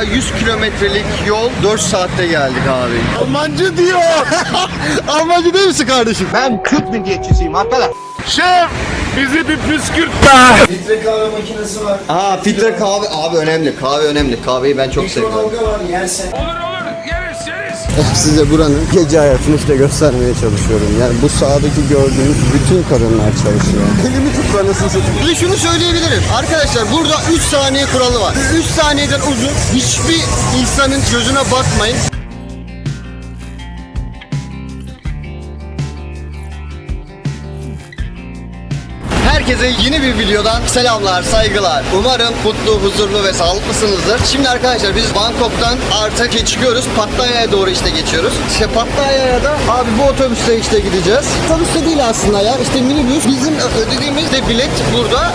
veya 100 kilometrelik yol 4 saatte geldik abi. Almancı diyor. Almancı değil misin kardeşim? Ben Türk milliyetçisiyim arkadaş. Şef bizi bir püskürt. Filtre kahve makinesi var. Aa filtre kahve abi önemli. Kahve önemli. Kahveyi ben çok seviyorum. Mikrodalga var yersen. Size buranın gece hayatını işte göstermeye çalışıyorum. Yani bu sağdaki gördüğünüz bütün kadınlar çalışıyor. Elimi tut bana satayım. Bir de şunu söyleyebilirim. Arkadaşlar burada 3 saniye kuralı var. 3 saniyeden uzun hiçbir insanın gözüne bakmayın. Herkese yeni bir videodan selamlar, saygılar. Umarım mutlu, huzurlu ve sağlıklısınızdır. Şimdi arkadaşlar biz Bangkok'tan artık çıkıyoruz. Pattaya'ya doğru işte geçiyoruz. İşte Pattaya'ya da abi bu otobüste işte gideceğiz. Otobüste değil aslında ya. İşte minibüs. Bizim ödediğimiz de bilet burada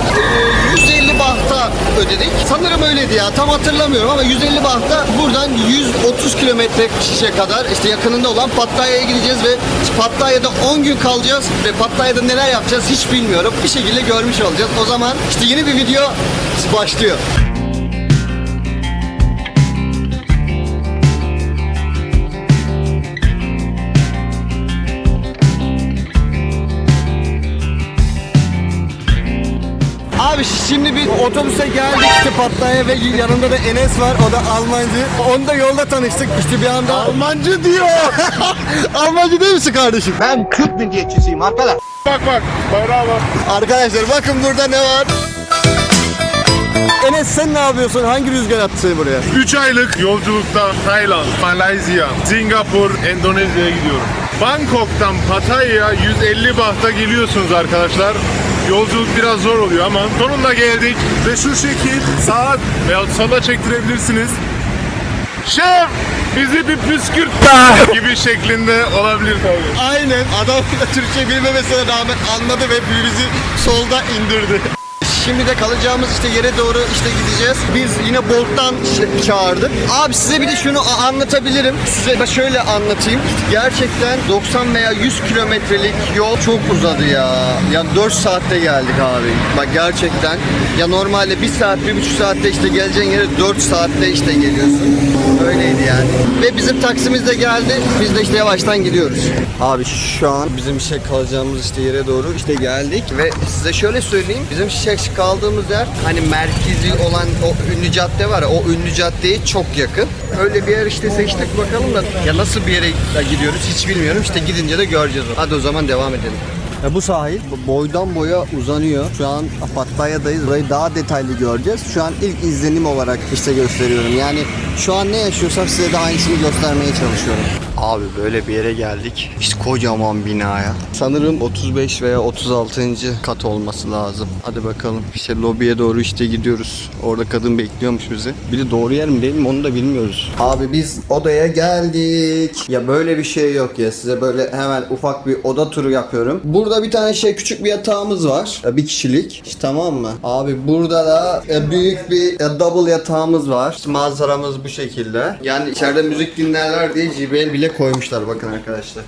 e, 150 bahta ödedik. Sanırım öyleydi ya. Tam hatırlamıyorum ama 150 bahta buradan 130 kilometre şişe kadar işte yakınında olan Pattaya'ya gideceğiz ve Pattaya'da 10 gün kalacağız ve Pattaya'da neler yapacağız hiç bilmiyorum. Bir şekilde görmüş olacağız. O zaman işte yeni bir video başlıyor. Şimdi bir otobüse geldik işte Pattaya ve yanında da Enes var o da Almancı. Onu da yolda tanıştık işte bir anda. Almancı diyor. Almancı değil misin kardeşim? Ben Türk milliyetçisiyim arkadaş. bak bak bayrağa bak. Arkadaşlar bakın burada ne var? Enes sen ne yapıyorsun? Hangi rüzgar attı seni buraya? 3 aylık yolculukta Tayland, Malezya, Singapur, Endonezya'ya gidiyorum. Bangkok'tan Pattaya'ya 150 bahta geliyorsunuz arkadaşlar. Yolculuk biraz zor oluyor ama sonunda geldik ve şu şekil saat veya sola çektirebilirsiniz. Şef bizi bir püskürt gibi şeklinde olabilir tabii. Aynen adam da Türkçe bilmemesine rağmen anladı ve bizi solda indirdi. Şimdi de kalacağımız işte yere doğru işte gideceğiz. Biz yine Bolt'tan çağırdık. Abi size bir de şunu anlatabilirim. Size şöyle anlatayım. Gerçekten 90 veya 100 kilometrelik yol çok uzadı ya. Ya 4 saatte geldik abi. Bak gerçekten. Ya normalde 1 saat, 1,5 saatte işte geleceğin yere 4 saatte işte geliyorsun. Öyleydi yani. Ve bizim taksimiz de geldi. Biz de işte yavaştan gidiyoruz. Abi şu an bizim şey kalacağımız işte yere doğru işte geldik ve size şöyle söyleyeyim. Bizim şey kaldığımız yer hani merkezi olan o ünlü cadde var ya o ünlü caddeye çok yakın. Öyle bir yer işte seçtik bakalım da ya nasıl bir yere gidiyoruz hiç bilmiyorum. İşte gidince de göreceğiz onu. Hadi o zaman devam edelim. Ya bu sahil boydan boya uzanıyor. Şu an Pattaya'dayız. Burayı daha detaylı göreceğiz. Şu an ilk izlenim olarak işte gösteriyorum. Yani şu an ne yaşıyorsam size de aynısını göstermeye çalışıyorum. Abi böyle bir yere geldik. İşte kocaman binaya. Sanırım 35 veya 36. kat olması lazım. Hadi bakalım. İşte lobiye doğru işte gidiyoruz. Orada kadın bekliyormuş bizi. Bir de doğru yer mi değil mi onu da bilmiyoruz. Abi biz odaya geldik. Ya böyle bir şey yok ya. Size böyle hemen ufak bir oda turu yapıyorum. Burada bir tane şey küçük bir yatağımız var. Ya Bir kişilik. İşte tamam mı? Abi burada da e, büyük bir e, double yatağımız var. İşte manzaramız bu şekilde. Yani içeride müzik dinlerler diye JBL koymuşlar bakın arkadaşlar.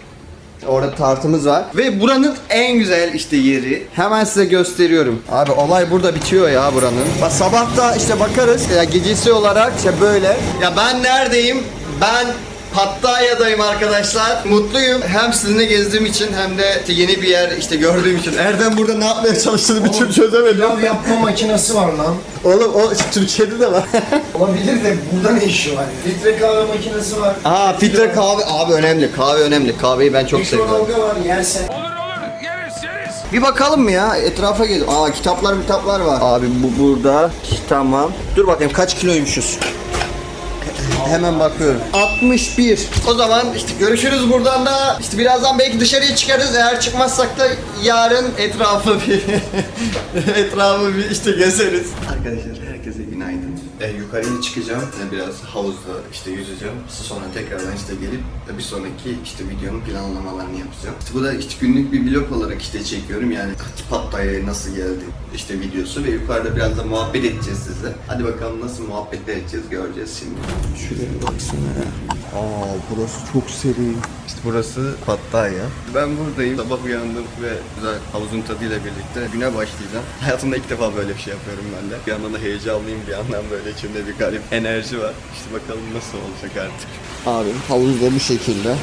Orada tartımız var. Ve buranın en güzel işte yeri. Hemen size gösteriyorum. Abi olay burada bitiyor ya buranın. Bak sabah da işte bakarız. Ya gecesi olarak işte böyle. Ya ben neredeyim? Ben Pattaya'dayım arkadaşlar. Mutluyum. Hem sizinle gezdiğim için hem de işte yeni bir yer işte gördüğüm için. Erdem burada ne yapmaya çalıştığını bir türlü çözemedim. Pilav yapma makinesi var lan. Oğlum o Türkiye'de de var. Olabilir de burada ne işi var? Filtre kahve makinesi var. Aa filtre kahve abi önemli. Kahve önemli. Kahveyi ben çok seviyorum. Mikrodalga var yersen. Bir bakalım mı ya? Etrafa gel. Aa kitaplar kitaplar var. Abi bu burada. Tamam. Dur bakayım kaç kiloymuşuz. Hemen bakıyorum. 61. O zaman işte görüşürüz buradan da. İşte birazdan belki dışarıya çıkarız. Eğer çıkmazsak da yarın etrafı bir etrafı bir işte gezeriz. Arkadaşlar herkese günaydın. E, yukarıya çıkacağım. E, biraz havuzda işte yüzeceğim. Sonra tekrardan işte gelip e, bir sonraki işte videonun planlamalarını yapacağım. İşte bu da işte günlük bir vlog olarak işte çekiyorum yani Pattaya'ya nasıl geldi işte videosu ve yukarıda biraz da muhabbet edeceğiz size. Hadi bakalım nasıl muhabbetler edeceğiz göreceğiz şimdi. Şuraya baksana ya. Aa burası çok serin. İşte burası Pattaya. Ben buradayım. Sabah uyandım ve güzel havuzun tadıyla birlikte güne başlayacağım. Hayatımda ilk defa böyle bir şey yapıyorum ben de. Bir yandan da heyecan heyecanlıyım bir yandan böyle içimde bir garip enerji var. İşte bakalım nasıl olacak artık. Abi havuz da bu şekilde.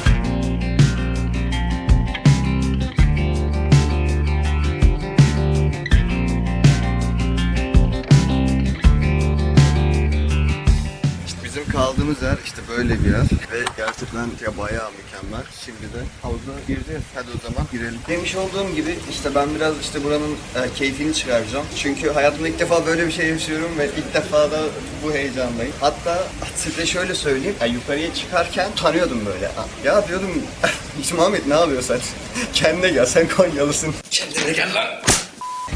Yer işte böyle bir yer ve gerçekten ya bayağı mükemmel. Şimdi de havuza gireceğiz. Hadi o zaman girelim. Demiş olduğum gibi işte ben biraz işte buranın e, keyfini çıkaracağım. Çünkü hayatımda ilk defa böyle bir şey yaşıyorum ve ilk defa da bu heyecandayım. Hatta size şöyle söyleyeyim. Ya yukarıya çıkarken tanıyordum böyle. Ya diyordum hiç Muhammed ne yapıyorsun sen? Kendine gel sen Konyalısın.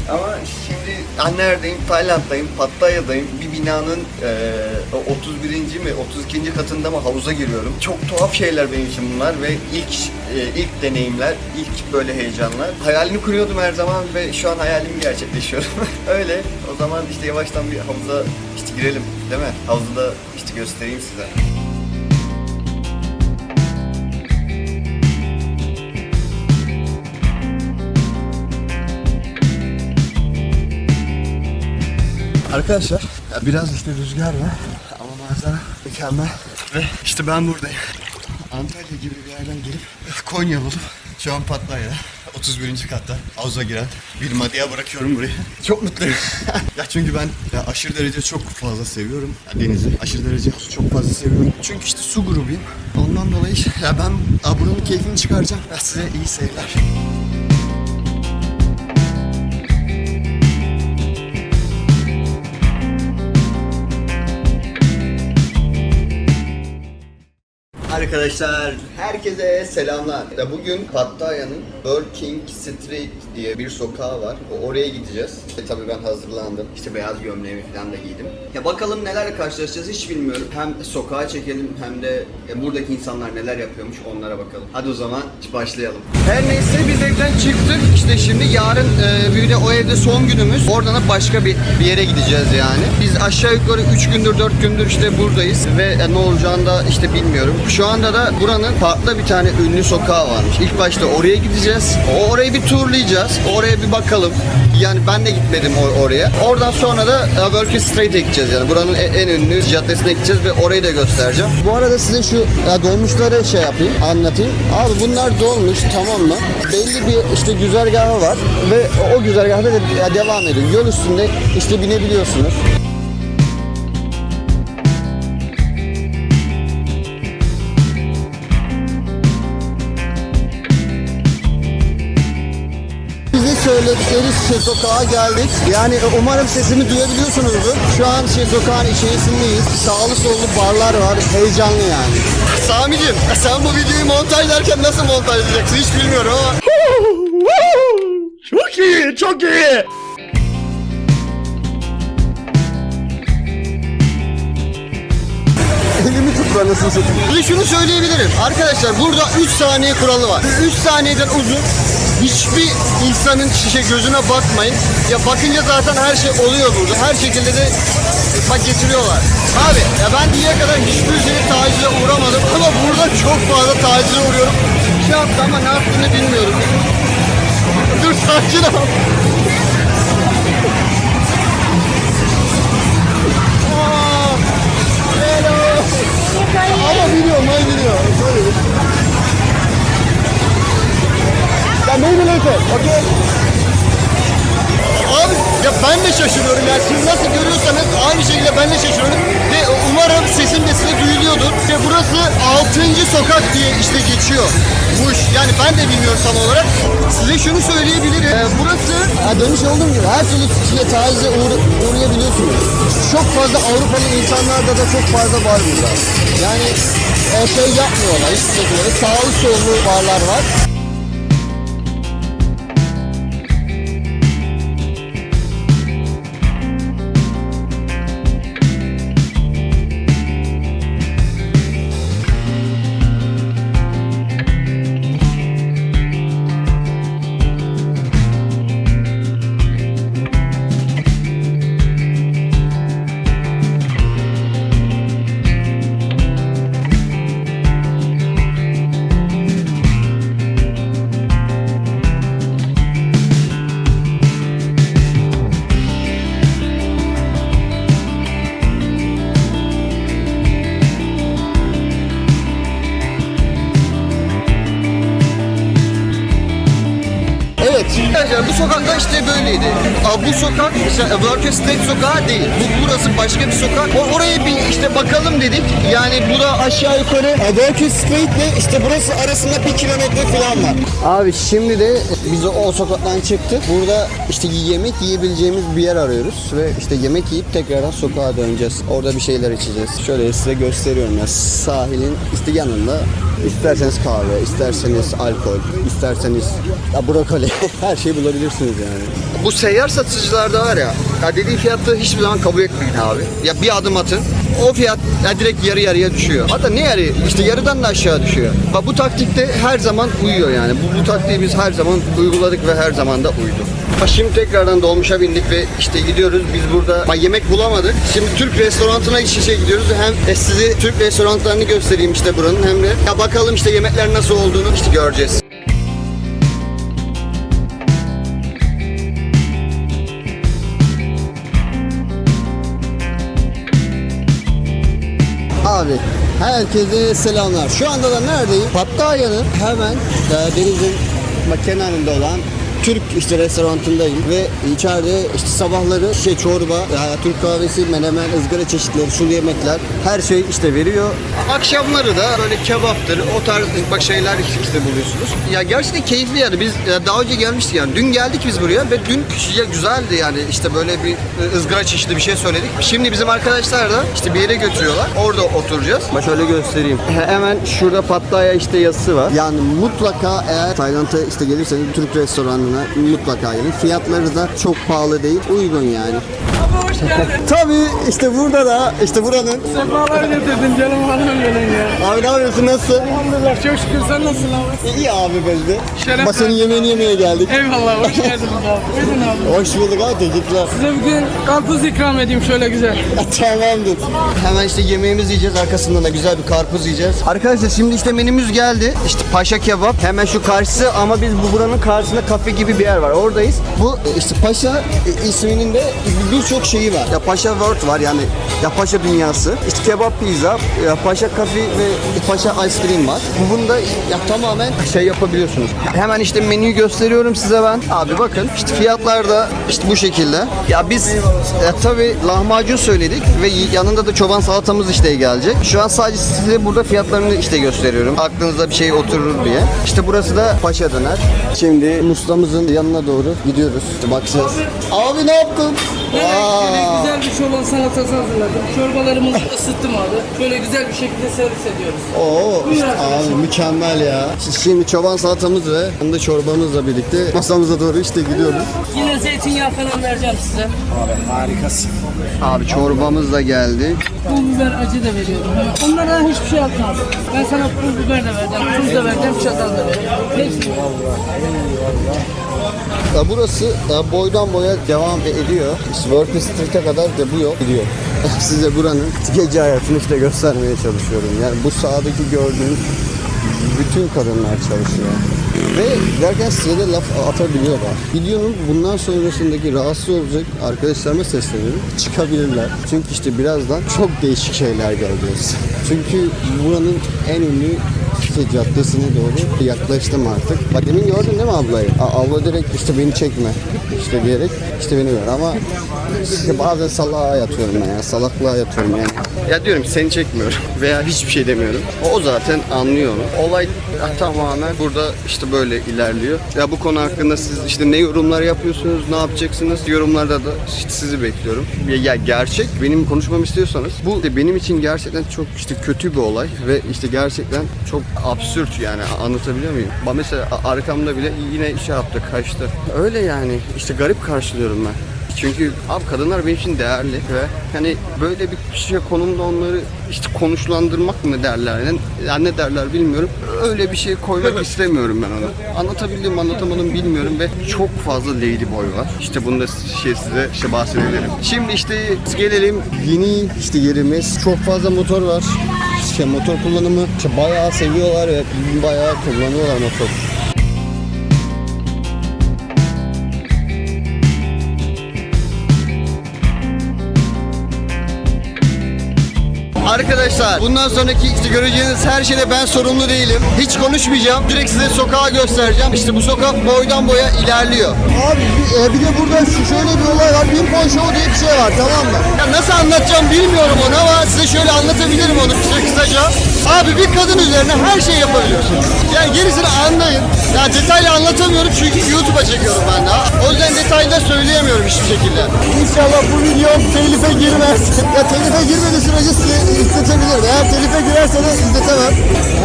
Ama şimdi ben neredeyim? Tayland'dayım, Pattaya'dayım. Bir binanın o 31. mi 32. katında mı havuza giriyorum. Çok tuhaf şeyler benim için bunlar ve ilk eee, ilk deneyimler, ilk böyle heyecanlar. Hayalini kuruyordum her zaman ve şu an hayalimi gerçekleşiyor. Öyle. O zaman işte yavaştan bir havuza işte girelim değil mi? Havuzu da işte göstereyim size. Arkadaşlar biraz işte rüzgar var ama manzara mükemmel ve işte ben buradayım. Antalya gibi bir yerden gelip Konya bulup şu an Pattaya'da 31. katta havuza giren bir madya bırakıyorum buraya. Çok mutluyum. ya çünkü ben ya aşırı derece çok fazla seviyorum ya denizi. Aşırı derece çok fazla seviyorum. Çünkü işte su grubuyum. Ondan dolayı ya ben ya buranın keyfini çıkaracağım. Ya size iyi seyirler. Arkadaşlar herkese selamlar. Bugün Pattaya'nın Burger King Street diye bir sokağı var. Oraya gideceğiz. E tabii ben hazırlandım. İşte beyaz gömleğimi falan da giydim. Ya bakalım nelerle karşılaşacağız hiç bilmiyorum. Hem sokağa çekelim hem de e, buradaki insanlar neler yapıyormuş onlara bakalım. Hadi o zaman başlayalım. Her neyse biz evden. İşte şimdi yarın e, bir de o evde son günümüz. Oradan da başka bir, bir yere gideceğiz yani. Biz aşağı yukarı 3 gündür 4 gündür işte buradayız ve e, ne olacağını da işte bilmiyorum. Şu anda da buranın farklı bir tane ünlü sokağı varmış. İlk başta oraya gideceğiz. Orayı bir turlayacağız. Oraya bir bakalım. Yani ben de gitmedim o- oraya. Oradan sonra da e, Working Street'e gideceğiz yani. Buranın e- en ünlü caddesine gideceğiz ve orayı da göstereceğim. Bu arada size şu ya dolmuşları şey yapayım, anlatayım. Abi bunlar dolmuş tamam mı? Belli bir işte güzergahı var ve o güzergahta ya devam ediyor. Yol üstünde işte binebiliyorsunuz. Söyledikleri şey sokağa geldik. Yani umarım sesimi duyabiliyorsunuzdur. Şu an şey sokağın içerisindeyiz. Sağlı sollu barlar var. Heyecanlı yani. Sami'cim sen bu videoyu montajlarken nasıl montajlayacaksın hiç bilmiyorum ama. Çok iyi. Elimi tut ben nasıl satayım. Size şunu söyleyebilirim. Arkadaşlar burada 3 saniye kuralı var. 3 saniyeden uzun hiçbir insanın şişe gözüne bakmayın. Ya bakınca zaten her şey oluyor burada. Her şekilde de bak getiriyorlar. Abi ya ben diye kadar hiçbir şeye tacize uğramadım ama burada çok fazla tacize uğruyorum. Bir şey yaptı ama ne yaptığını bilmiyorum. Dur sakin ol. De şaşırıyorum ya. Siz nasıl görüyorsanız aynı şekilde ben de şaşırıyorum. Ve umarım sesim de size duyuluyordur. Ve burası 6. sokak diye işte geçiyor Muş yani ben de bilmiyorum tam olarak. Size şunu söyleyebilirim. Ee, burası ya demiş olduğum gibi her türlü kişiye tacize uğra uğrayabiliyorsunuz. Çok fazla Avrupalı insanlarda da çok fazla var burada. Yani e, şey yapmıyorlar hiçbir şekilde sağlı sollu barlar var bu sokak işte Worker Street sokağı değil. Bu burası başka bir sokak. O, oraya bir işte bakalım dedik. Yani bura aşağı yukarı Worker Street ile işte burası arasında bir kilometre falan var. Abi şimdi de biz o, o sokaktan çıktık. Burada işte yemek yiyebileceğimiz bir yer arıyoruz ve işte yemek yiyip tekrardan sokağa döneceğiz. Orada bir şeyler içeceğiz. Şöyle size gösteriyorum ya sahilin işte yanında isterseniz kahve, isterseniz alkol, isterseniz ya brokoli her şeyi bulabilirsiniz yani. Bu seyyar satıcılarda var ya, ya dediği fiyatı hiçbir zaman kabul etmeyin abi. Ya bir adım atın. O fiyat ya direkt yarı yarıya düşüyor. Hatta ne yarı? İşte yarıdan da aşağı düşüyor. Bak bu taktikte her zaman uyuyor yani. Bu, bu taktiği biz her zaman uyguladık ve her zaman da uydu. Şimdi tekrardan dolmuşa bindik ve işte gidiyoruz. Biz burada yemek bulamadık. Şimdi Türk restoranına iç içe gidiyoruz. Hem e, size Türk restoranlarını göstereyim işte buranın hem de ya bakalım işte yemekler nasıl olduğunu işte göreceğiz. Abi herkese selamlar. Şu anda da neredeyim? Pattaya'nın hemen e, denizin kenarında olan Türk işte restoranındayım ve içeride işte sabahları şey çorba, e, Türk kahvesi, menemen, ızgara çeşitleri, sulu yemekler her şey işte veriyor. Akşamları da böyle kebaptır, o tarz bak şeyler işte, buluyorsunuz. Ya gerçekten keyifli yani. Biz e, daha önce gelmiştik yani. Dün geldik biz buraya ve dün ya güzeldi yani. işte böyle bir ızgara çeşitli bir şey söyledik. Şimdi bizim arkadaşlar da işte bir yere götürüyorlar. Orada oturacağız. Bak şöyle göstereyim. Hemen şurada Pattaya işte yazısı var. Yani mutlaka eğer Tayland'a işte gelirseniz Türk restoranına mutlaka gelin. Fiyatları da çok pahalı değil. Uygun yani. Abi hoş geldin. Tabii işte burada da işte buranın. Sefalar getirdin canım hanım benim ya. Abi ne yapıyorsun? Nasılsın? Elhamdülillah çok şükür sen nasılsın abi? İyi abi ben de. Şeref Bak senin verdin. yemeğini yemeye geldik. Eyvallah hoş geldiniz abi. Buyurun abi. Hoş bulduk abi teşekkürler. Size bugün karpuz ikram edeyim şöyle güzel. Tamamdır. Hemen işte yemeğimizi yiyeceğiz. Arkasından da güzel bir karpuz yiyeceğiz. Arkadaşlar şimdi işte menümüz geldi. İşte Paşa Kebap. Hemen şu karşısı ama biz bu buranın karşısında kafe gibi bir yer var. Oradayız. Bu işte Paşa e, isminin de birçok şeyi var. Ya Paşa World var yani ya Paşa Dünyası. İşte kebap pizza, ya Paşa Kafe ve Paşa Ice Cream var. Bunda ya tamamen şey yapabiliyorsunuz. Hemen işte menüyü gösteriyorum size ben. Abi bakın işte fiyatlar da işte bu şekilde. Ya biz e, tabii lahmacun söyledik ve yanında da çoban salatamız işte gelecek. Şu an sadece size burada fiyatlarını işte gösteriyorum. Aklınıza bir şey oturur diye. İşte burası da Paşa Döner. Şimdi ustamızın yanına doğru gidiyoruz. Bakacağız. Abi ne yaptın? Şöyle güzel bir çoban salatası hazırladım. Çorbalarımızı ısıttım abi. Şöyle güzel bir şekilde servis ediyoruz. Oo, Buyur işte arkadaşım. abi mükemmel ya. Şimdi çoban salatamız ve yanında çorbamızla birlikte masamıza doğru işte gidiyoruz. Yine zeytinyağı falan vereceğim size. Abi çorbamız da geldi. Pul biber acı da veriyorum. Onlardan hiçbir şey atmaz. Ben sana pul biber de vereceğim, tuz da vereceğim, çatal da vereceğim. Hepsini. Ya burası boydan boya devam ediyor. World Street'e kadar da bu yol gidiyor. Size buranın gece hayatını işte göstermeye çalışıyorum. Yani bu sağdaki gördüğünüz bütün kadınlar çalışıyor. Ve giderken size de laf atabiliyorlar. Videonun bundan sonrasındaki rahatsız olacak arkadaşlarıma sesleniyorum. Çıkabilirler. Çünkü işte birazdan çok değişik şeyler göreceğiz. Çünkü buranın en ünlü işte caddesine doğru yaklaştım artık. Bak demin gördün değil mi ablayı? A- abla direkt işte beni çekme işte diyerek işte beni ver ama işte bazen salağa yatıyorum ya salaklığa yatıyorum yani. Ya diyorum seni çekmiyorum veya hiçbir şey demiyorum. O zaten anlıyor. Olay tamamen burada işte böyle ilerliyor. Ya bu konu hakkında siz işte ne yorumlar yapıyorsunuz, ne yapacaksınız? Yorumlarda da işte sizi bekliyorum. Ya, ya gerçek benim konuşmamı istiyorsanız bu de benim için gerçekten çok işte kötü bir olay ve işte gerçekten çok absürt yani anlatabiliyor muyum? Bak mesela arkamda bile yine şey yaptı kaçtı. Öyle yani işte garip karşılıyorum ben. Çünkü abi kadınlar benim için değerli ve hani böyle bir şey konumda onları işte konuşlandırmak mı derler ne, yani ne derler bilmiyorum. Öyle bir şey koymak istemiyorum ben onu. Anlatabildim anlatamadım bilmiyorum ve çok fazla ladyboy var. İşte bunu da şey size işte bahsedebilirim. Şimdi işte gelelim yeni işte yerimiz. Çok fazla motor var. İşte motor kullanımı işte bayağı seviyorlar ve bayağı kullanıyorlar motor. Arkadaşlar bundan sonraki işte göreceğiniz her şeyde ben sorumlu değilim. Hiç konuşmayacağım. Direkt size sokağı göstereceğim. İşte bu sokak boydan boya ilerliyor. Abi bir, e, bir de burada şu şöyle bir olay var. Pimpon Show diye bir şey var tamam mı? Ya nasıl anlatacağım bilmiyorum onu ama size şöyle anlatabilirim onu kısa kısaca. Abi bir kadın üzerine her şey yapabiliyorsun. Yani gerisini anlayın. Ya detaylı anlatamıyorum çünkü YouTube'a çekiyorum ben daha. O yüzden detaylı da söyleyemiyorum hiçbir şekilde. İnşallah bu video telife girmez. ya telife girmediği sürece size izletebilirim. Eğer telife girerse de izletemem.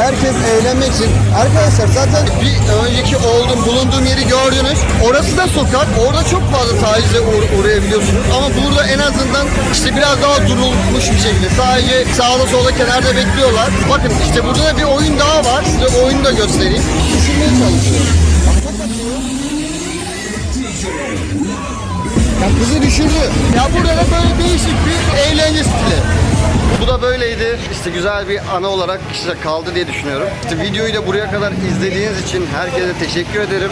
Herkes eğlenmek için. Arkadaşlar zaten bir önceki olduğum, bulunduğum yeri gördünüz. Orası da sokak. Orada çok fazla tacize uğra- uğrayabiliyorsunuz. Ama burada en azından işte biraz daha durulmuş bir şekilde. Sadece sağda solda kenarda bekliyorlar. Bakın işte burada da bir oyun daha var. Size oyunu da göstereyim. Düşünmeye çalışıyorum. Ya kızı düşürdü. Ya burada da böyle değişik bir eğlence stili. Bu da böyleydi. İşte güzel bir ana olarak işte kaldı diye düşünüyorum. İşte videoyu da buraya kadar izlediğiniz için herkese teşekkür ederim.